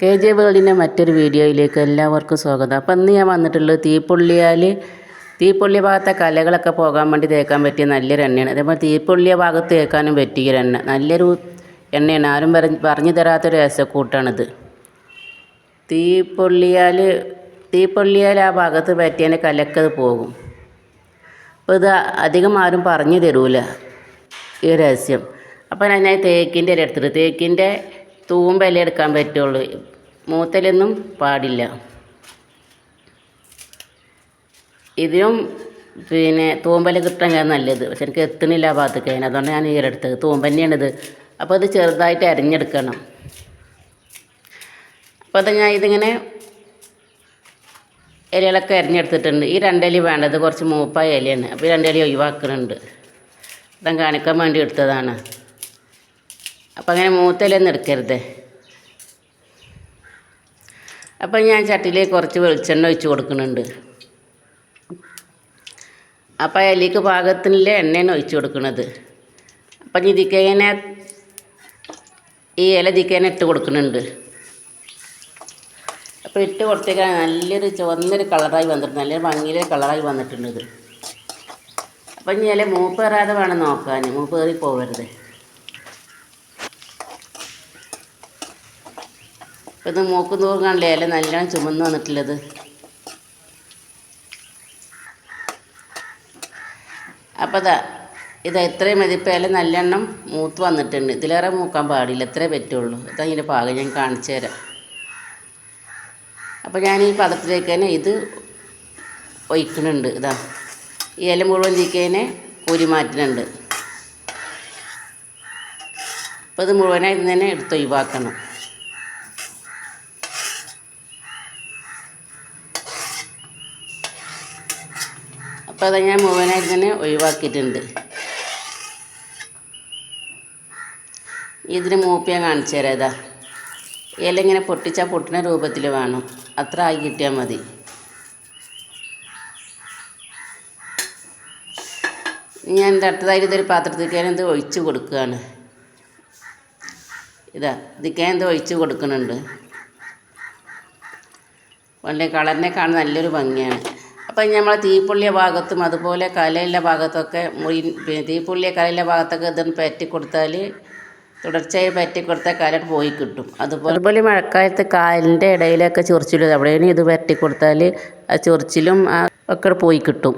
K J വേൾഡിന്റെ മറ്റൊരു വീഡിയോയിലേക്ക് എല്ലാവർക്കും സ്വാഗതം. അപ്പം ഇന്ന് ഞാൻ വന്നിട്ടുള്ളത് തീപ്പൊള്ളിയാൽ തീപ്പൊള്ളിയ ഭാഗത്തെ കലകളൊക്കെ പോകാൻ വേണ്ടി തേക്കാൻ പറ്റിയ നല്ലൊരു എണ്ണയാണ്. അതേപോലെ തീപ്പൊള്ളിയ ഭാഗത്ത് തേക്കാനും പറ്റിയൊരു എണ്ണ. നല്ലൊരു എണ്ണയാണ്. ആരും പറഞ്ഞ് തരാത്തൊരു രസക്കൂട്ടാണിത്. തീപ്പൊള്ളിയാൽ തീപ്പൊള്ളിയാൽ ആ ഭാഗത്ത് പറ്റിയതിന്റെ കലക്കത് പോകും. അപ്പോൾ ഇത് അധികം ആരും പറഞ്ഞു തരൂല. ഈ രഹസ്യം. അപ്പോൾ ഞാൻ തേക്കിന്റെ ഇല എടുത്തിട്ട് തേക്കിന്റെ തൂമ്പ ഇല എടുക്കാൻ പറ്റുള്ളൂ. മൂത്തലൊന്നും പാടില്ല. ഇതിനും പിന്നെ തൂമ്പൽ കിട്ടാൻ നല്ലത്. പക്ഷെ എനിക്ക് എത്തണില്ല ആ അതുകൊണ്ട് ഞാൻ ഈരെടുത്തത് തൂമ്പ തന്നെയാണിത്. അപ്പോൾ അത് ചെറുതായിട്ട് അരിഞ്ഞെടുക്കണം. അപ്പോൾ അത് ഞാൻ ഇതിങ്ങനെ ഇലകളൊക്കെ അരിഞ്ഞെടുത്തിട്ടുണ്ട്. ഈ രണ്ടലി വേണ്ടത് കുറച്ച് മൂപ്പായ ഇലയാണ്. അപ്പോൾ ഈ രണ്ടലി ഒഴിവാക്കുന്നുണ്ട്. ഇതം കാണിക്കാൻ വേണ്ടി എടുത്തതാണ്. അപ്പോൾ അങ്ങനെ മൂത്തലൊന്നും എടുക്കരുത്. അപ്പം ഞാൻ ചട്ടിയിലേക്ക് കുറച്ച് വെളിച്ചെണ്ണ ഒഴിച്ച് കൊടുക്കുന്നുണ്ട്. അപ്പം അതിലേക്ക് പാകത്തിനുള്ള എണ്ണയാണ് ഒഴിച്ച് കൊടുക്കുന്നത്. അപ്പം ഇതിക്കങ്ങനെ ഈ ഇല ഇതിക്കങ്ങനെ ഇട്ട് കൊടുക്കുന്നുണ്ട്. അപ്പോൾ ഇട്ട് കൊടുത്തേക്കാൻ നല്ലൊരു ചുവന്നൊരു കളറായി വന്നിട്ടുണ്ട്. നല്ലൊരു ഭംഗിയിലൊരു കളറായി വന്നിട്ടുണ്ട് അപ്പം ഇനി ഇല മൂപ്പ് കയറാതെ വേണം നോക്കാൻ മൂപ്പ് കയറി പോകരുത് ഇത് മൂക്ക് തോറും കാണില്ലേ? ഇല നല്ലോണം ചുമന്ന് വന്നിട്ടുള്ളത്. അപ്പോൾ ഇതാ ഇത് എത്രയും മതി. ഇപ്പോൾ ഇല നല്ലെണ്ണം മൂത്ത് വന്നിട്ടുണ്ട്. ഇതിലേറെ മൂക്കാൻ പാടില്ല. ഇത്രേ പറ്റുള്ളൂ. ഇതാ ഇതിന്റെ പാകം ഞാൻ കാണിച്ചു തരാം. അപ്പോൾ ഞാൻ ഈ പദത്തിലേക്ക് തന്നെ ഇത് ഒഴിക്കുന്നുണ്ട്. ഇതാ ഈ ഇല മുഴുവൻ തീക്കേനെ മാറ്റുന്നുണ്ട്. അപ്പോൾ ഇത് മുഴുവനായി തന്നെ എടുത്ത് ഒഴിവാക്കണം. അപ്പോൾ അത് ഞാൻ മുഴുവനായിട്ട് തന്നെ ഒഴിവാക്കിയിട്ടുണ്ട്. ഇതിന് മൂപ്പ് ഞാൻ കാണിച്ചു തരാം ഇതാ. ഇല ഇങ്ങനെ പൊട്ടിച്ചാൽ പൊട്ടുന്ന രൂപത്തിൽ വേണം. അത്ര ആയി കിട്ടിയാൽ മതി. ഞാൻ അടുത്തതായിട്ട് ഇതൊരു പാത്രത്തിലേക്ക് ഞാൻ ഇത് ഒഴിച്ച് കൊടുക്കുകയാണ്. ഇതാ ഇതിക്ക് ഞാൻ ഇത് ഒഴിച്ച് കൊടുക്കുന്നുണ്ട്. വളരെ കളറിനെ കാണാൻ നല്ലൊരു ഭംഗിയാണ്. അപ്പം നമ്മൾ തീപ്പൊള്ളിയ ഭാഗത്തും അതുപോലെ കലയിലെ ഭാഗത്തൊക്കെ മുറി പിന്നെ തീപ്പൊള്ളിയ കലയിലെ ഭാഗത്തൊക്കെ ഇതൊന്ന് പറ്റി കൊടുത്താൽ തുടർച്ചയായി പറ്റി കൊടുത്താൽ കല പോയി കിട്ടും. അതുപോലെ അതുപോലെ മഴക്കാലത്ത് കാലിന്റെ ഇടയിലൊക്കെ ചൊറിച്ചിലും അവിടെയാണ് ഇത് പറ്റി കൊടുത്താൽ ആ ചൊറിച്ചിലും ആ ഒക്കെ പോയി കിട്ടും.